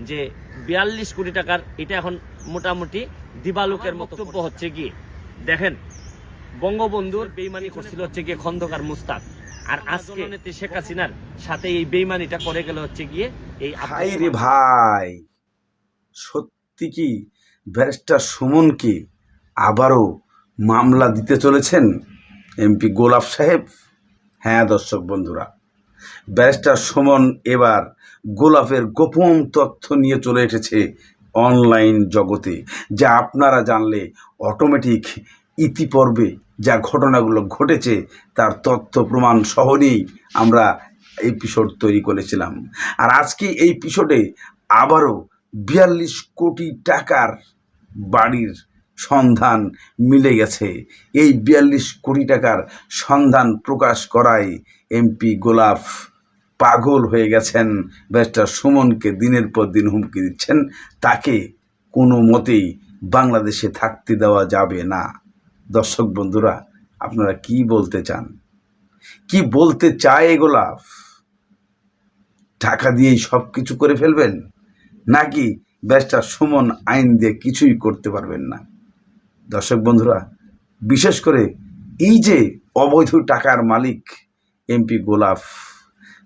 যে বিয়াল্লিশ কোটি টাকার এটা এখন মোটামুটি দিবালুকের বক্তব্য হচ্ছে গিয়ে। দেখেন বঙ্গবন্ধুর বেইমানি করছিল হচ্ছে গিয়ে খন্দকার মুস্তাক। আর আজকে নেত্রী শেখ হাসিনার সাথে এই বেইমানিটা করে গেল হচ্ছে গিয়ে এই হাই রে ভাই সত্যি কি ব্যারিস্টার সুমনকে আবারও মামলা দিতে চলেছেন এমপি গোলাপ সাহেব? হ্যাঁ দর্শক বন্ধুরা ব্যারিস্টার সুমন এবার গোলাপের গোপন তথ্য নিয়ে চলে এসেছে অনলাইন জগতে, যা আপনারা জানলে অটোমেটিক ইতিপর্বে যা ঘটনাগুলো ঘটেছে তার তথ্য প্রমাণ সহ নিয়েই আমরা এপিসোড তৈরি করেছিলাম। আর আজকে এই এপিসোডে আবারও বিয়াল্লিশ কোটি টাকার বাড়ির সন্ধান মিলে গেছে। এই বিয়াল্লিশ কোটি টাকার সন্ধান প্রকাশ করায় এমপি গোলাপ পাগল হয়ে গেছেন। ব্যারিস্টার সুমনকে দিনের পর দিন হুমকি দিচ্ছেন। তাকে কোনো মতেই বাংলাদেশে থাকতে দেওয়া যাবে না। দর্শক বন্ধুরা, আপনারা কি বলতে চান? কি বলতে চায় গোলাপ? টাকা দিয়েই সব কিছু করে ফেলবেন? নাকি ব্যারিস্টার সুমন আইন দিয়ে কিছুই করতে পারবেন না? দর্শক বন্ধুরা, বিশেষ করে এই যে অবৈধ টাকার মালিক এমপি গোলাপ,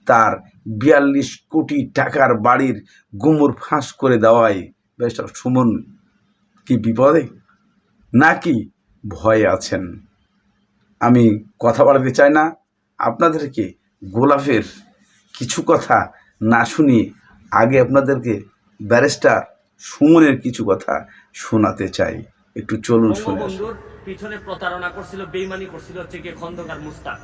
তার বিয়াল্লিশ কোটি টাকার বাড়ির গুমর ফাঁস করে দেওয়ায় ব্যারিস্টার সুমন কি বিপদে? নাকি ভয়ে আছেন? আমি কথা বলাতে চাই না, আপনাদেরকে গোলাপের কিছু কথা না শুনিয়ে আগে আপনাদেরকে ব্যারিস্টার সুমনের কিছু কথা শোনাতে চাই। একটু চলুন শুনে। বঙ্গবন্ধুর পিছনে প্রতারণা করছিল বেইমানি করছিল হচ্ছে গিয়ে খন্দকার মুস্তাক।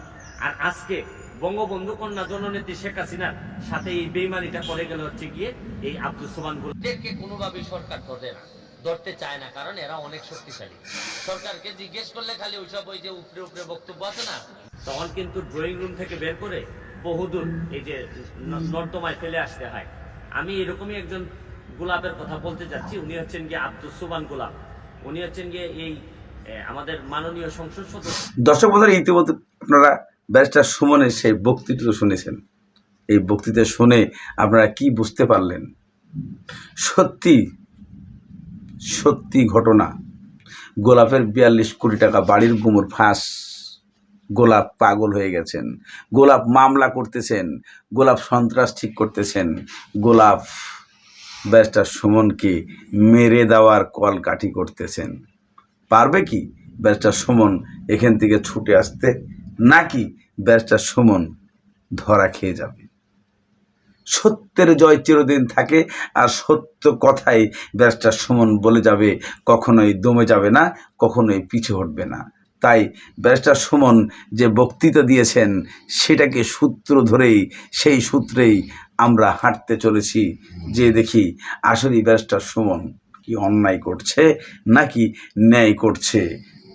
আর আজকে বঙ্গবন্ধু কন্যা জননেত্রী শেখ হাসিনার সাথে এই বেইমানিটা করে গেল হচ্ছে গিয়ে এই আব্দুল সোমানগুলো এদেরকে কোনোভাবেই সরকার ধরে না ধরতে চায় না কারণ এরা অনেক শক্তিশালী। সরকারকে জিজ্ঞেস করলে খালি ওইসব ওই যে উপরে উপরে বক্তব্য আছে না? তখন কিন্তু ড্রয়িং রুম থেকে বের করে বহুদূর এই যে নর্দমায় ফেলে আসতে হয়। আমি এরকমই একজন গোলাপের কথা বলতে যাচ্ছি উনি হচ্ছেন গিয়ে আব্দুল সুবান গোলাপ। উনি হচ্ছেন গিয়ে এই আমাদের মাননীয় সংসদ সদস্য। দর্শক বন্ধুরা ইতিমধ্যে আপনারা ব্যারিস্টার সুমনের সেই বক্তৃতা শুনেছেন। এই বক্তৃতা শুনে আপনারা কি বুঝতে পারলেন? সত্যি সত্যি ঘটনা। গোলাপের বিয়াল্লিশ কোটি টাকা বাড়ির গুমর ফাঁস। গোলাপ পাগল হয়ে গেছেন। গোলাপ মামলা করতেছেন। গোলাপ সন্ত্রাস ঠিক করতেছেন। গোলাপ ব্যারিস্টার সুমনকে মেরে দেওয়ার কলকাঠি করতেছেন। পারবে কি ব্যারিস্টার সুমন এখান থেকে ছুটে আসতে? নাকি ব্যারিস্টার সুমন ধরা খেয়ে যাবে? সত্যের জয় চিরদিন থাকে আর সত্য কথাই ব্যারিস্টার সুমন বলে যাবে, কখনোই দমে যাবে না, কখনোই পিছু হটবে না। তাই ব্যারিস্টার সুমন যে বক্তৃতা দিয়েছেন, সেটাকে সূত্র ধরেই, সেই সূত্রেই আমরা হাঁটতে চলেছি। যে দেখি আসলে ব্যারিস্টার সুমন কি অন্যায় করছে নাকি ন্যায় করছে।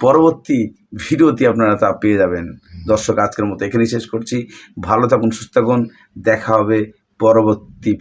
পরবর্তী ভিডিওতে আপনারা তা পেয়ে যাবেন। দর্শক, আজকের মতো এখানেই শেষ করছি। ভালো থাকুন, সুস্থ থাকুন। দেখা হবে পরবর্তী